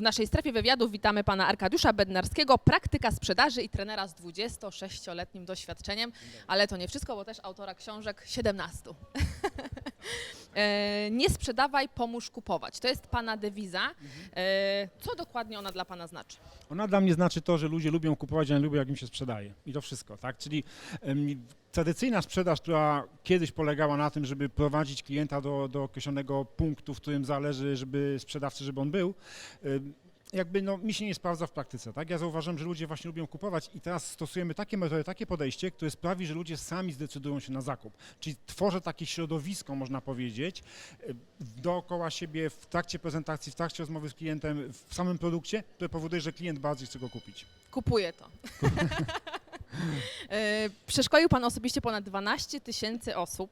W naszej strefie wywiadów witamy pana Arkadiusza Bednarskiego, praktyka sprzedaży i trenera z 26-letnim doświadczeniem, ale to nie wszystko, bo też autora książek 17. E, nie sprzedawaj, pomóż kupować. To jest pana dewiza. E, Co dokładnie ona dla pana znaczy? Ona dla mnie znaczy to, że ludzie lubią kupować, a nie lubią jak im się sprzedaje. I to wszystko, tak? Czyli em, tradycyjna sprzedaż, która kiedyś polegała na tym, żeby prowadzić klienta do, do określonego punktu, w którym zależy, żeby sprzedawcy, żeby on był, em, jakby no, mi się nie sprawdza w praktyce, tak? Ja zauważyłem, że ludzie właśnie lubią kupować i teraz stosujemy takie metody, takie podejście, które sprawi, że ludzie sami zdecydują się na zakup. Czyli tworzę takie środowisko, można powiedzieć, e, dookoła siebie w trakcie prezentacji, w trakcie rozmowy z klientem, w samym produkcie, które powoduje, że klient bardziej chce go kupić. Kupuję to. E, Przeszkolił Pan osobiście ponad 12 tysięcy osób,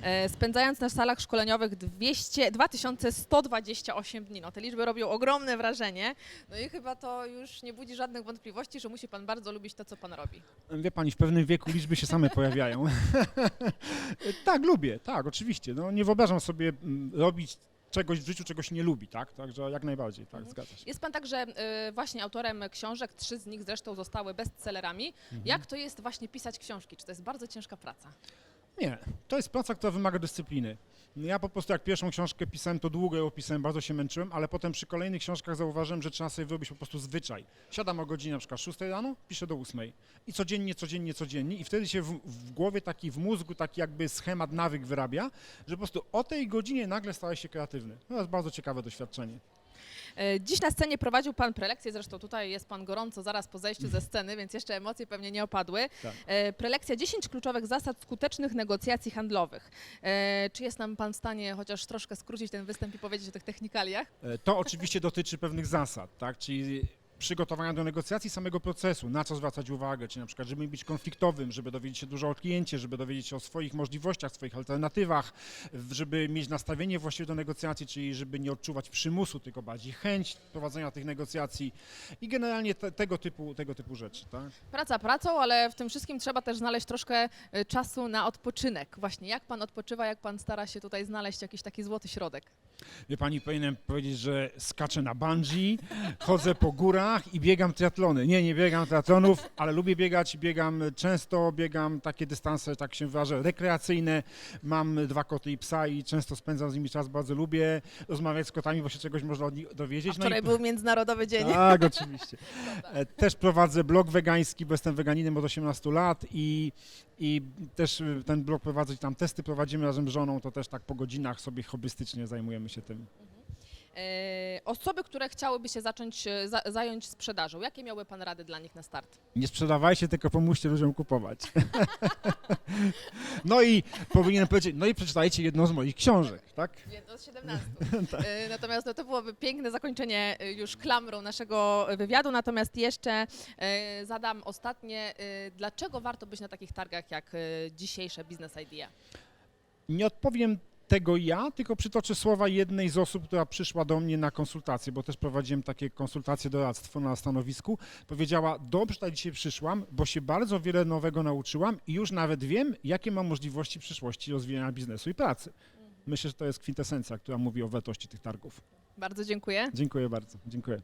e, spędzając na salach szkoleniowych 200, 2128 dni. No, te liczby robią ogromne wrażenie. No i chyba to już nie budzi żadnych wątpliwości, że musi Pan bardzo lubić to, co Pan robi. Wie pani, w pewnym wieku liczby się same pojawiają. tak, lubię, tak, oczywiście. No, nie wyobrażam sobie mm, robić czegoś w życiu, czego się nie lubi, tak? Także jak najbardziej, tak, Mhm. zgadza się. Jest Pan także e, właśnie autorem książek, trzy z nich zresztą zostały bestsellerami. Mhm. Jak to jest właśnie pisać książki? Czy to jest bardzo ciężka praca? Nie, to jest praca, która wymaga dyscypliny. Ja po prostu jak pierwszą książkę pisałem, to długo ją pisałem, bardzo się męczyłem, ale potem przy kolejnych książkach zauważyłem, że trzeba sobie wyrobić po prostu zwyczaj. Siadam o godzinie na przykład 6 rano, piszę do 8 i codziennie, codziennie, codziennie i wtedy się w, w głowie taki, w mózgu taki jakby schemat, nawyk wyrabia, że po prostu o tej godzinie nagle stałeś się kreatywny. To jest bardzo ciekawe doświadczenie. E, Dziś na scenie prowadził Pan prelekcję, zresztą tutaj jest Pan gorąco zaraz po zejściu ze sceny, więc jeszcze emocje pewnie nie opadły. Tak. E, Prelekcja 10 kluczowych zasad skutecznych negocjacji handlowych. E, Czy jest nam Pan w stanie chociaż troszkę skrócić ten występ i powiedzieć o tych technikaliach? To oczywiście dotyczy pewnych zasad, tak? Czyli przygotowania do negocjacji samego procesu, na co zwracać uwagę, czy na przykład, żeby być konfliktowym, żeby dowiedzieć się dużo o kliencie, żeby dowiedzieć się o swoich możliwościach, swoich alternatywach, żeby mieć nastawienie właściwe do negocjacji, czyli żeby nie odczuwać przymusu, tylko bardziej chęć prowadzenia tych negocjacji i generalnie te, tego, typu, tego typu rzeczy, tak? Praca pracą, ale w tym wszystkim trzeba też znaleźć troszkę e, czasu na odpoczynek. Właśnie jak Pan odpoczywa, jak Pan stara się tutaj znaleźć jakiś taki złoty środek? Wie pani, powinienem powiedzieć, że skaczę na bungee, chodzę po górach i biegam triatlony. Nie, nie biegam triatlonów, ale lubię biegać, biegam często, biegam takie dystanse, tak się wyrażę, rekreacyjne. Mam dwa koty i psa i często spędzam z nimi czas, bardzo lubię rozmawiać z kotami, bo się czegoś można od nich A dowiedzieć. wczoraj był Międzynarodowy Dzień. Tak, oczywiście. E, Też prowadzę blog wegański, bo jestem weganinem od 18 lat i, i też y, ten blog prowadzę i tam testy prowadzimy razem z żoną, to też tak po godzinach sobie hobbystycznie zajmujemy się tym. E, Osoby, które chciałyby się zacząć, e, za, zająć sprzedażą, jakie miałby Pan rady dla nich na start? Nie sprzedawajcie, tylko pomóżcie ludziom kupować. no i powinienem powiedzieć, no i przeczytajcie jedną z moich książek, tak? Jedno z 17. E, Natomiast no, to byłoby piękne zakończenie już klamrą naszego wywiadu. Natomiast jeszcze zadam ostatnie. Dlaczego warto być na takich targach jak dzisiejsze Business Idea? Nie odpowiem tego ja, tylko przytoczę słowa jednej z osób, która przyszła do mnie na konsultację, bo też prowadziłem takie konsultacje, doradztwo na stanowisku. Powiedziała, dobrze, że dzisiaj przyszłam, bo się bardzo wiele nowego nauczyłam i już nawet wiem, jakie mam możliwości w przyszłości rozwijania biznesu i pracy. Myślę, że to jest kwintesencja, która mówi o wartości tych targów. Bardzo dziękuję. Dziękuję bardzo. Dziękuję.